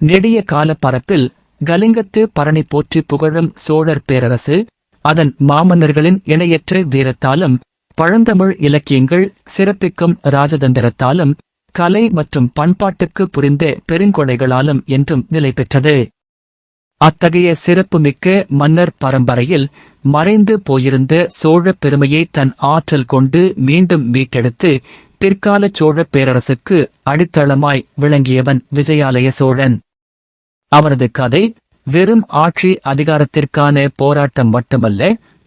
நெடிய கால பரப்பில் கலிங்கத்து பரணி போற்றி புகழும் சோழர் பேரரசு அதன் மாமன்னர்களின் இணையற்ற வீரத்தாலும் பழந்தமிழ் இலக்கியங்கள் சிறப்பிக்கும் ராஜதந்திரத்தாலும் கலை மற்றும் பண்பாட்டுக்கு புரிந்த பெருங்கொடைகளாலும் என்றும் நிலை பெற்றது. அத்தகைய சிறப்புமிக்க மன்னர் பரம்பரையில் மறைந்து போயிருந்த சோழப் பெருமையை தன் ஆற்றல் கொண்டு மீண்டும் மீட்டெடுத்து பிற்கால சோழப் பேரரசுக்கு அடித்தளமாய் விளங்கியவன் விஜயாலய சோழன். அவரது கதை வெறும் ஆட்சி அதிகாரத்திற்கான போராட்டம் மட்டுமல்ல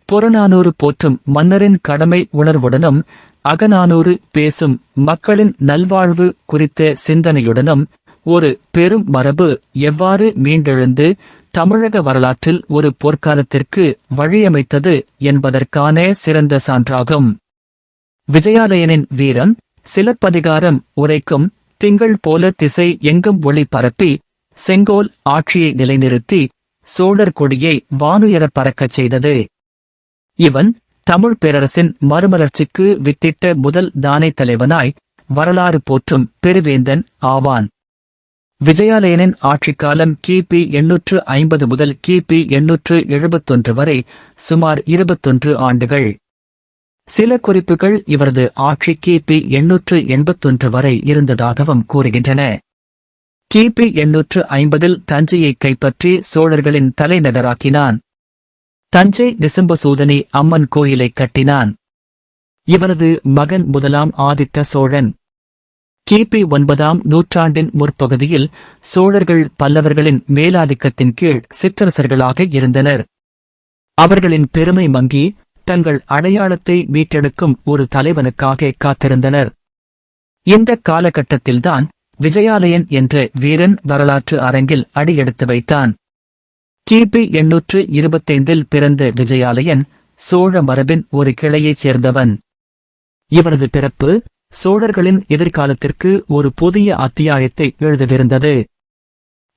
புறநானூறு போற்றும் மன்னரின் கடமை உணர்வுடனும் அகநானூறு பேசும் மக்களின் நல்வாழ்வு குறித்த சிந்தனையுடனும் ஒரு பெரும் மரபு எவ்வாறு மீண்டெழுந்து தமிழக வரலாற்றில் ஒரு போர்க்காலத்திற்கு வழியமைத்தது என்பதற்கான சிறந்த சான்றாகும். விஜயாலயனின் வீரம் சிலப்பதிகாரம் உரைக்கும் திங்கள் போல திசை எங்கும் ஒளி பரப்பி செங்கோல் ஆட்சியை நிலைநிறுத்தி சோழர் கொடியை வானுயரப் பறக்கச் செய்தது. இவன் தமிழ் பேரரசின் மறுமலர்ச்சிக்கு வித்திட்ட முதல் தானை தலைவனாய் வரலாறு போற்றும் பெருவேந்தன் ஆவான். விஜயாலயனின் ஆட்சிக்காலம் கிபி எண்ணூற்று ஐம்பது முதல் கிபி எண்ணூற்று எழுபத்தொன்று வரை சுமார் இருபத்தொன்று ஆண்டுகள். சில குறிப்புகள் இவரது ஆட்சி கிபி எண்ணூற்று எண்பத்தொன்று வரை இருந்ததாகவும் கூறுகின்றன. கிபி எண்ணூற்று ஐம்பதில் தஞ்சையை கைப்பற்றி சோழர்களின் தலைநகராக்கினான். தஞ்சை நிசம்பசூதனி அம்மன் கோயிலை கட்டினான். இவரது மகன் முதலாம் ஆதித்த சோழன். கிபி ஒன்பதாம் நூற்றாண்டின் முற்பகுதியில் சோழர்கள் பல்லவர்களின் மேலாதிக்கத்தின் கீழ் சிற்றரசர்களாக இருந்தனர். அவர்களின் பெருமை மங்கி தங்கள் அடையாளத்தை மீட்டெடுக்கும் ஒரு தலைவனுக்காக காத்திருந்தனர். இந்த காலகட்டத்தில்தான் விஜயாலயன் என்ற வீரன் வரலாற்று அரங்கில் அடியெடுத்து வைத்தான். கிபி எண்ணூற்று இருபத்தைந்தில் பிறந்த விஜயாலயன் சோழ மரபின் ஒரு கிளையைச் சேர்ந்தவன். இவரது பிறப்பு சோழர்களின் எதிர்காலத்திற்கு ஒரு புதிய அத்தியாயத்தை எழுதவிருந்தது.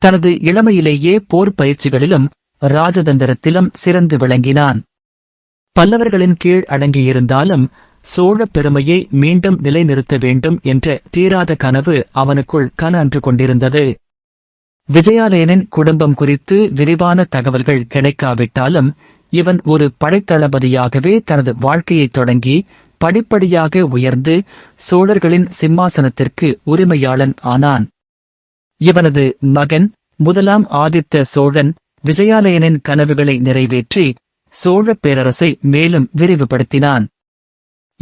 தனது இளமையிலேயே போர் பயிற்சிகளிலும் ராஜதந்திரத்திலும் சிறந்து விளங்கினான். பல்லவர்களின் கீழ் அடங்கியிருந்தாலும் சோழப் பெருமையை மீண்டும் நிலைநிறுத்த வேண்டும் என்ற தீராத கனவு அவனுக்குள் கனன்று கொண்டிருந்தது. விஜயாலயனின் குடும்பம் குறித்து விரிவான தகவல்கள் கிடைக்காவிட்டாலும் இவன் ஒரு படைத்தளபதியாகவே தனது வாழ்க்கையைத் தொடங்கி படிப்படியாக உயர்ந்து சோழர்களின் சிம்மாசனத்திற்கு உரிமையாளன் ஆனான். இவனது மகன் முதலாம் ஆதித்த சோழன் விஜயாலயனின் கனவுகளை நிறைவேற்றி சோழப் பேரரசை மேலும் விரிவுபடுத்தினான்.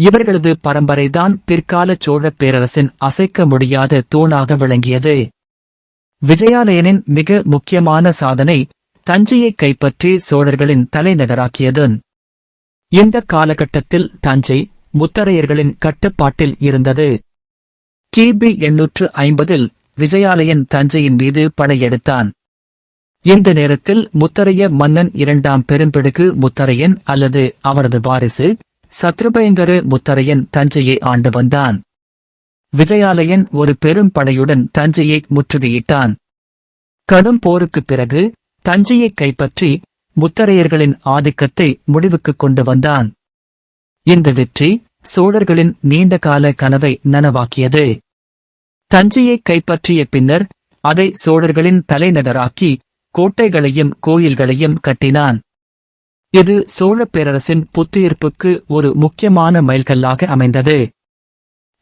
இவர்களது பரம்பரைதான் பிற்கால சோழப் பேரரசின் அசைக்க முடியாத தூணாக விளங்கியது. விஜயாலயனின் மிக முக்கியமான சாதனை தஞ்சையை கைப்பற்றி சோழர்களின் தலைநகராக்கியது. இந்த காலகட்டத்தில் தஞ்சை முத்தரையர்களின் கட்டுப்பாட்டில் இருந்தது. கிபி எண்ணூற்று ஐம்பதில் விஜயாலயன் தஞ்சையின் மீது படையெடுத்தான். இந்த நேரத்தில் முத்தரைய மன்னன் இரண்டாம் பெரும்பிடுகு முத்தரையன் அல்லது அவரது வாரிசு சத்ருபயங்கர முத்தரையன் தஞ்சையை ஆண்டு வந்தான். விஜயாலயன் ஒரு பெரும் படையுடன் தஞ்சையை முற்றுகையிட்டான். கடும் போருக்குப் பிறகு தஞ்சையை கைப்பற்றி முத்தரையர்களின் ஆதிக்கத்தை முடிவுக்கு கொண்டு வந்தான். இந்த வெற்றி சோழர்களின் நீண்டகால கனவை நனவாக்கியது. தஞ்சையை கைப்பற்றிய பின்னர் அதை சோழர்களின் தலைநகராக்கி கோட்டைகளையும் கோயில்களையும் கட்டினான். இது சோழ பேரரசின் புத்துயிர்ப்புக்கு ஒரு முக்கியமான மைல்கல்லாக அமைந்தது.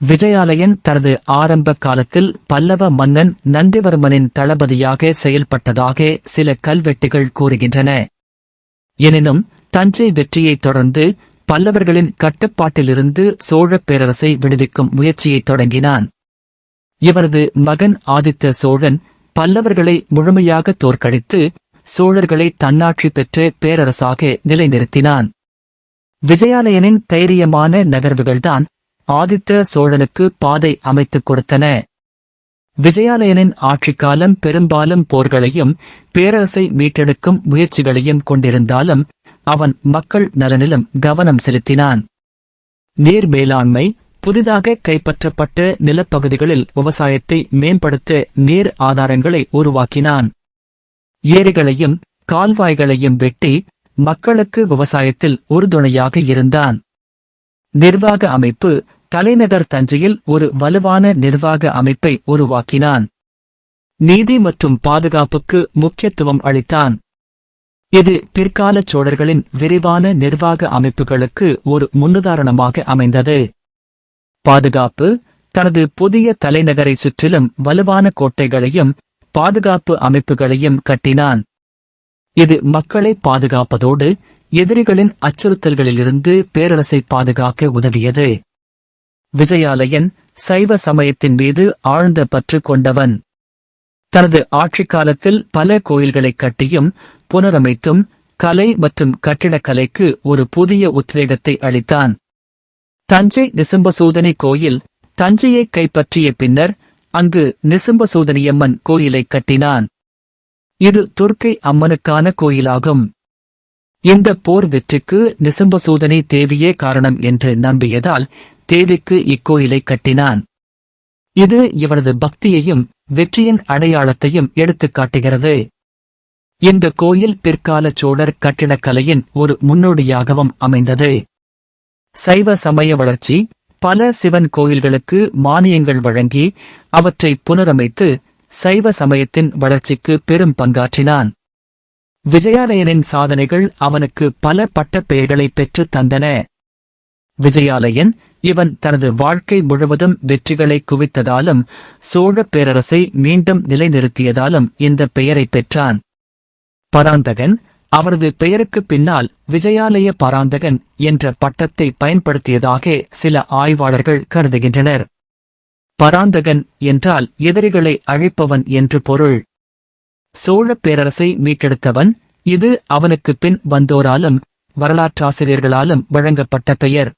விஜயாலயன் தனது ஆரம்ப காலத்தில் பல்லவ மன்னன் நந்திவர்மனின் தளபதியாக செயல்பட்டதாக சில கல்வெட்டுகள் கூறுகின்றன. எனினும் தஞ்சை வெற்றியைத் தொடர்ந்து பல்லவர்களின் கட்டுப்பாட்டிலிருந்து சோழப் பேரரசை விடுவிக்கும் முயற்சியைத் தொடங்கினான். இவரது மகன் ஆதித்த சோழன் பல்லவர்களை முழுமையாக தோற்கடித்து சோழர்களை தன்னாட்சி பெற்று பேரரசாக நிலைநிறுத்தினான். விஜயாலயனின் தைரியமான நகர்வுகள்தான் ஆதித்த சோழனுக்கு பாதை அமைத்துக் கொடுத்தன. விஜயாலயனின் ஆட்சிக்காலம் பெரும்பாலும் போர்களையும் பேரரசை மீட்டெடுக்கும் முயற்சிகளையும் கொண்டிருந்தாலும் அவன் மக்கள் நலனிலும் கவனம் செலுத்தினான். நீர் மேலாண்மை புதிதாக கைப்பற்றப்பட்ட நிலப்பகுதிகளில் விவசாயத்தை மேம்படுத்த நீர் ஆதாரங்களை உருவாக்கினான். ஏரிகளையும் கால்வாய்களையும் வெட்டி மக்களுக்கு விவசாயத்தில் உறுதுணையாக இருந்தான். நிர்வாக அமைப்பு தலைநகர் தஞ்சையில் ஒரு வலுவான நிர்வாக அமைப்பை உருவாக்கினான். நீதி மற்றும் பாதுகாப்புக்கு முக்கியத்துவம் அளித்தான். இது பிற்கால சோழர்களின் விரிவான நிர்வாக அமைப்புகளுக்கு ஒரு முன்னுதாரணமாக அமைந்தது. பாதுகாப்பு தனது புதிய தலைநகரை சுற்றிலும் வலுவான கோட்டைகளையும் பாதுகாப்பு அமைப்புகளையும் கட்டினான். இது மக்களை பாதுகாப்பதோடு எதிரிகளின் அச்சுறுத்தல்களிலிருந்து பேரரசை பாதுகாக்க உதவியது. விஜயாலயன் சைவ சமயத்தின் மீது ஆழ்ந்த பற்று கொண்டவன். தனது ஆட்சிக் காலத்தில் பல கோயில்களை கட்டியும் புனரமைத்தும் கலை மற்றும் கட்டிடக்கலைக்கு ஒரு புதிய உத்வேகத்தை அளித்தான். தஞ்சை நிசம்பசூதனை கோயில் தஞ்சையை கைப்பற்றிய பின்னர் அங்கு நிசம்பசோதனியம்மன் கோயிலைக் கட்டினான். இது துர்க்கை அம்மனுக்கான கோயிலாகும். இந்த போர் வெற்றிக்கு நிசம்பசோதனை தேவியே காரணம் என்று நம்பியதால் தேவிக்கு இக்கோயிலை கட்டினான். இது இவனது பக்தியையும் வெற்றியின் அடையாளத்தையும் எடுத்துக் காட்டுகிறது. இந்த கோயில் பிற்கால சோழர் கட்டிடக்கலையின் ஒரு முன்னோடியாகவும் அமைந்தது. சைவ சமய வளர்ச்சி பல சிவன் கோயில்களுக்கு மானியங்கள் வழங்கி அவற்றை புனரமைத்து சைவ சமயத்தின் வளர்ச்சிக்கு பெரும் பங்காற்றினான். விஜயாலயனின் சாதனைகள் அவனுக்கு பல பட்டப்பெயர்களை பெற்றுத் தந்தன. விஜயாலயன் இவன் தனது வாழ்க்கை முழுவதும் வெற்றிகளை குவித்ததாலும் சோழப் பேரரசை மீண்டும் நிலைநிறுத்தியதாலும் இந்த பெயரைப் பெற்றான். பராந்தகன் அவரது பெயருக்கு பின்னால் விஜயாலய பராந்தகன் என்ற பட்டத்தை பயன்படுத்தியதாக சில ஆய்வாளர்கள் கருதுகின்றனர். பராந்தகன் என்றால் எதிரிகளை அழிப்பவன் என்று பொருள். சோழப் பேரரசை மீட்டெடுத்தவன் இது அவனுக்கு பின் வந்தோராலும் வரலாற்றாசிரியர்களாலும் வழங்கப்பட்ட பெயர்.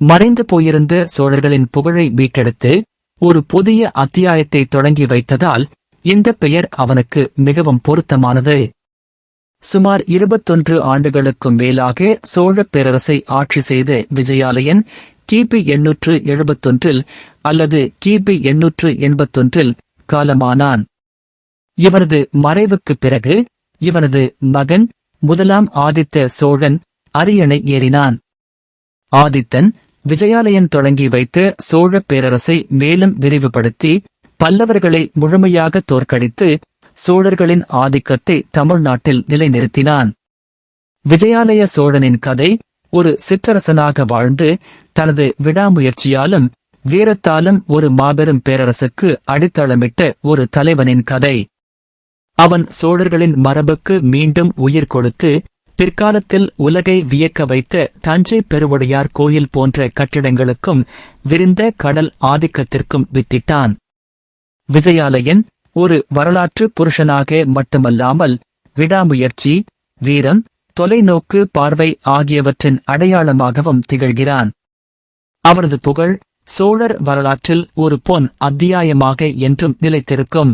மறைந்து போயிருந்த சோழர்களின் புகழை மீட்டெடுத்து ஒரு புதிய அத்தியாயத்தை தொடங்கி வைத்ததால் இந்த பெயர் அவனுக்கு மிகவும் பொருத்தமானது. சுமார் இருபத்தொன்று ஆண்டுகளுக்கும் மேலாக சோழப் பேரரசை ஆட்சி செய்த விஜயாலயன் கிபி எண்ணூற்று எழுபத்தொன்றில் அல்லது கிபி எண்ணூற்று எண்பத்தொன்றில் காலமானான். இவனது மறைவுக்குப் பிறகு இவனது மகன் முதலாம் ஆதித்த சோழன் அரியணை ஏறினான். ஆதித்தன் விஜயாலயன் தொடங்கி வைத்த சோழப் பேரரசை மேலும் விரிவுபடுத்தி பல்லவர்களை முழுமையாக தோற்கடித்து சோழர்களின் ஆதிக்கத்தை தமிழ்நாட்டில் நிலைநிறுத்தினான். விஜயாலய சோழனின் கதை ஒரு சிற்றரசனாக வாழ்ந்து தனது விடாமுயற்சியாலும் வீரத்தாலும் ஒரு மாபெரும் பேரரசுக்கு அடித்தளமிட்ட ஒரு தலைவனின் கதை. அவன் சோழர்களின் மரபுக்கு மீண்டும் உயிர் கொடுத்து பிற்காலத்தில் உலகை வியக்க வைத்த தஞ்சை பெருவுடையார் கோயில் போன்ற கட்டிடங்களுக்கும் விரிந்த கடல் ஆதிக்கத்திற்கும் வித்திட்டான். விஜயாலயன் ஒரு வரலாற்று புருஷனாக மட்டுமல்லாமல் விடாமுயற்சி வீரம் தொலைநோக்கு பார்வை ஆகியவற்றின் அடையாளமாகவும் திகழ்கிறான். அவரது புகழ் சோழர் வரலாற்றில் ஒரு பொன் அத்தியாயமாக என்றும் நிலைத்திருக்கும்.